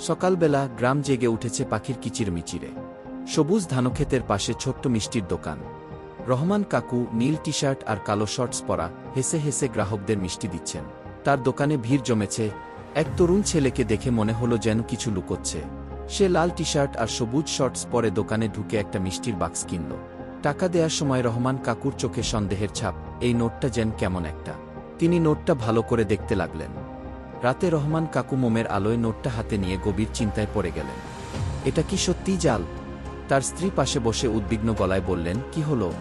সকালবেলা গ্রাম জেগে উঠেছে পাখির কিচির মিচিরে সবুজ ধানক্ষেতের পাশে ছোট্ট মিষ্টির দোকান। রহমান কাকু নীল টি শার্ট আর কালো শর্টস পরা হেসে হেসে গ্রাহকদের মিষ্টি দিচ্ছেন। তার দোকানে ভিড় জমেছে। এক তরুণ ছেলেকে দেখে মনে হলো যেন কিছু লুকোচ্ছে। সে লাল টি শার্ট আর সবুজ শর্টস পরে দোকানে ঢুকে একটা মিষ্টির বাক্স কিনল। টাকা দেওয়ার সময় রহমান কাকুর চোখে সন্দেহের ছাপ, এই নোটটা যেন কেমন একটা। তিনি নোটটা ভালো করে দেখতে লাগলেন। রাতে রহমান কাকু মোমের আলোয় নোটটা হাতে নিয়ে গভীর চিন্তায় পড়ে গেলেন। এটা কি সত্যি জাল? তার স্ত্রী পাশে বসে উদ্বিগ্ন গলায় বললেন, কি হলো?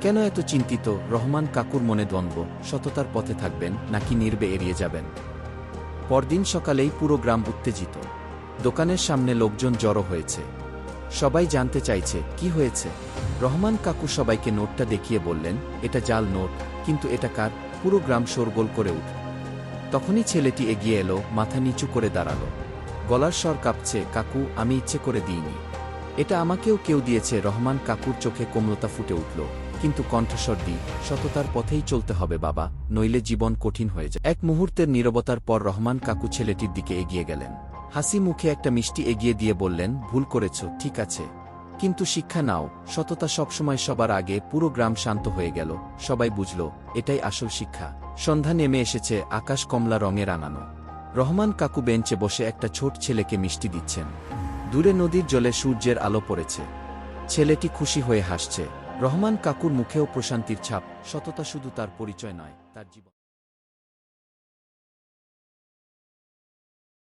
কেন এত চিন্তিত? রহমান কাকুর মনে দ্বন্দ্ব। সততার পথে থাকবেন, নাকি নির্বে এড়িয়ে যাবেন? পরদিন সকালেই পুরো গ্রাম উত্তেজিত। দোকানের সামনে লোকজন জড়ো হয়েছে। সবাই জানতে চাইছে, কি হয়েছে? রহমান কাকু সবাইকে নোটটা দেখিয়ে বললেন, এটা জাল নোট, কিন্তু এটা কার? পুরো গ্রাম শোরগোল করে উঠল তখনই ছেলেটি এগিয়ে এলো, মাথা নিচু করে দাঁড়াল। গলার স্বর কাঁপছে, কাকু, আমি ইচ্ছে করে দিইনি। এটা আমাকেও কেউ দিয়েছে, রহমান কাকুর চোখে কোমলতা ফুটে উঠল। কিন্তু কণ্ঠস্বর দি, সততার পথেই চলতে হবে বাবা, নইলে জীবন কঠিন হয়ে যায়। এক মুহূর্তের নীরবতার পর রহমান কাকু ছেলেটির দিকে এগিয়ে গেলেন। হাসি মুখে একটা মিষ্টি এগিয়ে দিয়ে বললেন, ভুল করেছ, ঠিক আছে। কিন্তু শিক্ষা নাও, সততা সবসময় সবার আগে পুরো গ্রাম শান্ত হয়ে গেল, সবাই বুঝল, এটাই আসল শিক্ষা। সন্ধ্যা নেমে এসেছে, আকাশ কমলা রঙের আনানো। রহমান কাকু বেঞ্চে বসে একটা ছোট ছেলেকে মিষ্টি দিচ্ছেন। দূরে নদীর জলে সূর্যের আলো পড়েছে। ছেলেটি খুশি হয়ে হাসছে। রহমান কাকুর মুখেও প্রশান্তির ছাপ, সততা শুধু তার পরিচয় নয়, তার জীবন।